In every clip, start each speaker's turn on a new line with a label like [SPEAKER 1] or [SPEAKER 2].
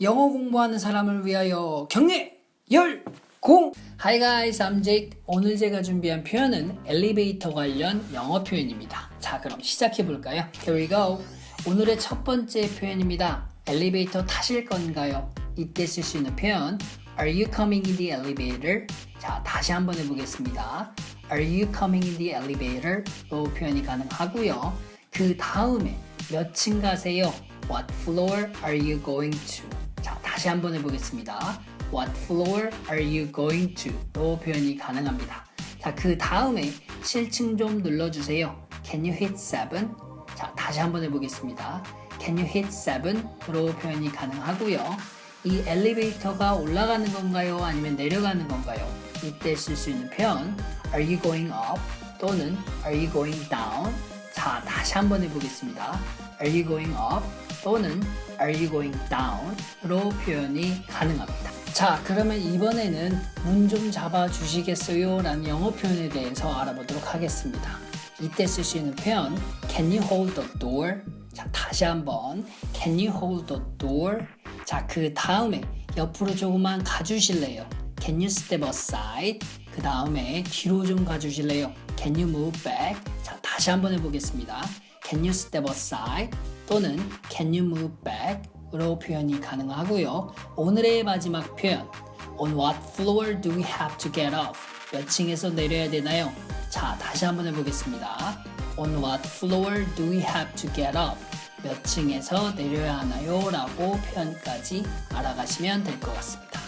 [SPEAKER 1] 영어 공부하는 사람을 위하여 경례 열 공 Hi guys, I'm Jake. 오늘 제가 준비한 표현은 엘리베이터 관련 영어 표현입니다. 자, 그럼 시작해 볼까요? Here we go. 오늘의 첫 번째 표현입니다. 엘리베이터 타실 건가요? 이때 쓸 수 있는 표현 Are you coming in the elevator? 자, 다시 한번 해보겠습니다. Are you coming in the elevator? 로 표현이 가능하고요. 그 다음에 몇 층 가세요? What floor are you going to? 자, 다시 한번 해보겠습니다. What floor are you going to? 로 표현이 가능합니다. 자, 그 다음에 7층 좀 눌러주세요. Can you hit 7? 자, 다시 한번 해보겠습니다. Can you hit 7? 로 표현이 가능하고요. 이 엘리베이터가 올라가는 건가요? 아니면 내려가는 건가요? 이때 쓸 수 있는 표현 Are you going up? 또는 Are you going down? 자, 다시 한번 해보겠습니다. Are you going up? 또는 Are you going down? 로 표현이 가능합니다. 자, 그러면 이번에는 문 좀 잡아 주시겠어요? 라는 영어 표현에 대해서 알아보도록 하겠습니다. 이때 쓸 수 있는 표현 Can you hold the door? 자, 다시 한번 Can you hold the door? 자, 그 다음에 옆으로 조금만 가주실래요? Can you step aside? 그 다음에 뒤로 좀 가주실래요? Can you move back? 자, 다시 한번 해보겠습니다. Can you step aside? 또는 Can you move back? 으로 표현이 가능하고요. 오늘의 마지막 표현 On what floor do we have to get off? 몇 층에서 내려야 되나요? 자, 다시 한번 해보겠습니다. On what floor do we have to get off? 몇 층에서 내려야 하나요? 라고 표현까지 알아가시면 될 것 같습니다.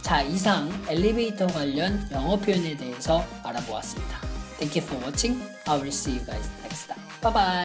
[SPEAKER 1] 자, 이상 엘리베이터 관련 영어 표현에 대해서 알아보았습니다. Thank you for watching. I will see you guys next time. Bye bye.